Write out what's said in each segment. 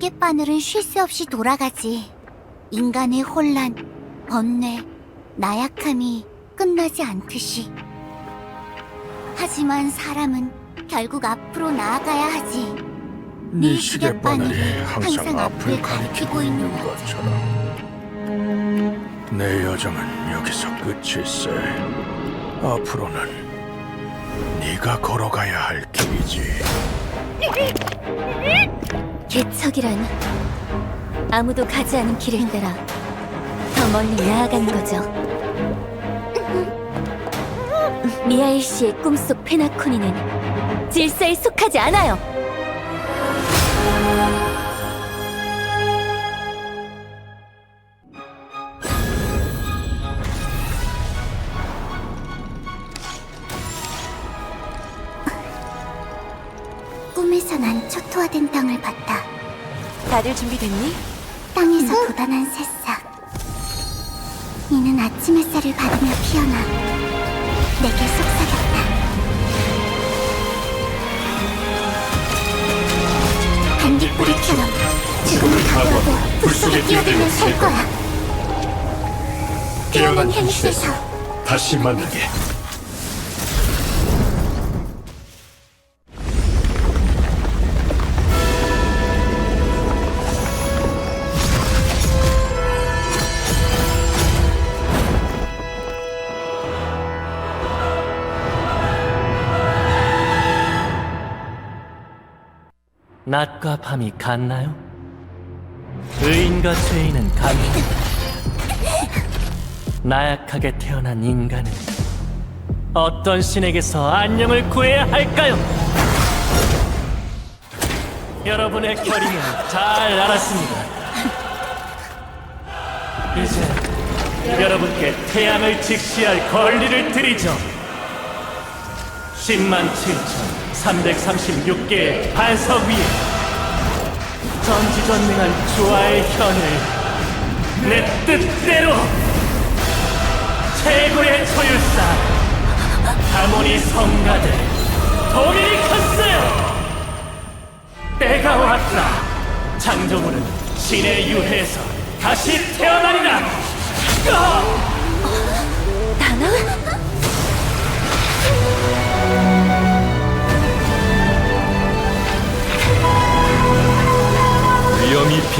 시계바늘은 쉴 새 없이 돌아가지. 인간의 혼란, 번뇌, 나약함이 끝나지 않듯이. 하지만 사람은 결국 앞으로 나아가야 하지. 네네 시계바늘이 항상 앞을 가리키고 있는 것처럼 내 여정은 여기서 끝일세 앞으로는 네가 걸어가야 할 길이지 개척이란 아무도 가지 않은 길을 따라 더 멀리 나아가는 거죠. 미하일 씨의 꿈속 페나코니는 질서에 속하지 않아요. 초토화된 땅을 봤다. 다들 준비됐니? 땅에서 돋아난 새싹. 이는 아침 햇살을 받으며 피어나 내게 속삭였다. 반딧불이처럼 죽음을 각오하고 불속에 뛰어들면 살 거야. 깨어난 현실에서 다시 만나게 낮과 밤이 같나요? 의인과 죄인은 같습니다. 나약하게 태어난 인간은 어떤 신에게서 안녕을 구해야 할까요? 여러분의 결의는 잘 알았습니다. 이제 여러분께 태양을 직시할 권리를 드리죠. 10만 7,336개의 반석 위에 전지전능한 주화의 현을 내 뜻대로 최고의 소율사 하모니 성가들 도미니커스 때가 왔다. 창조물은 신의 유해에서 다시 태어나리라. 나나?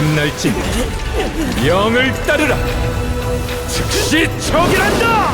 빛날지 영을 따르라. 즉시 적이란다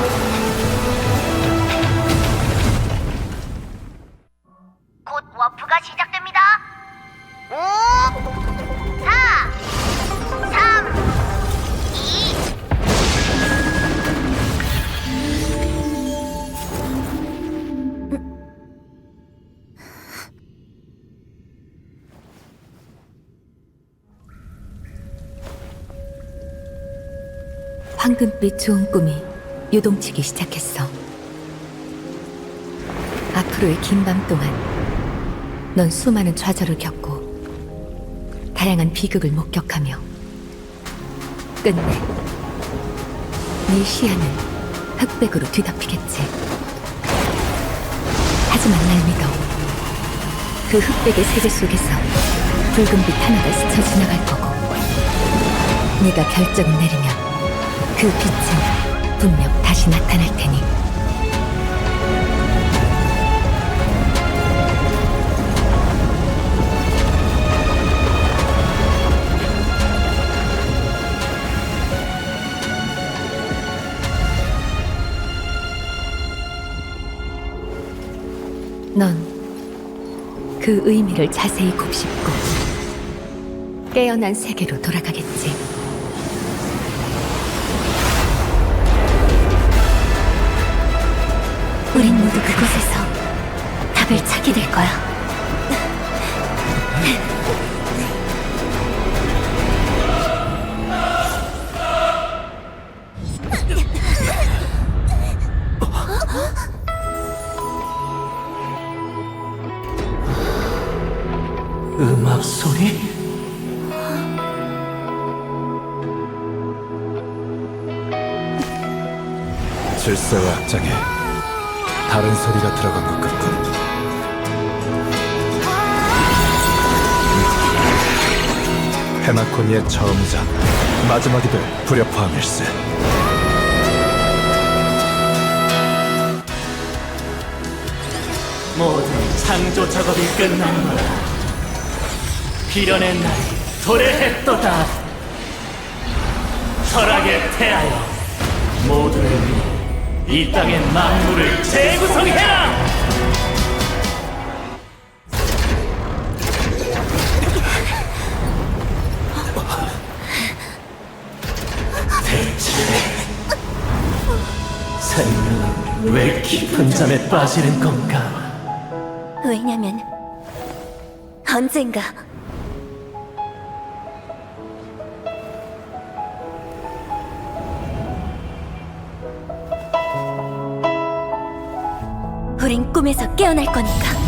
황금빛 좋은 꿈이 요동치기 시작했어. 앞으로의 긴 밤 동안 넌 수많은 좌절을 겪고 다양한 비극을 목격하며 끝내 네 시야는 흑백으로 뒤덮이겠지. 하지만 날 믿어. 그 흑백의 세계 속에서 붉은빛 하나가 스쳐 지나갈 거고 네가 결정을 내리면 그 빛은 분명 다시 나타날 테니 넌 그 의미를 자세히 곱씹고 깨어난 세계로 돌아가겠지. 우린 모두 그곳에서 답을 찾게 될 거야. 음악 소리? 질서가 악장에 다른 소리가 들어간 것 같군 페나코니의 처음이자 마지막이 될 불협화음일세. 모든 창조 작업이 끝난 거라 빌어낸 날이 도래했도다 철학에 태하여 모두를 위해 이 땅의 만물을 재구성해라! 대체 생명은 왜 깊은 잠에 빠지는 건가? 왜냐면 언젠가 우린 꿈에서 깨어날 거니까.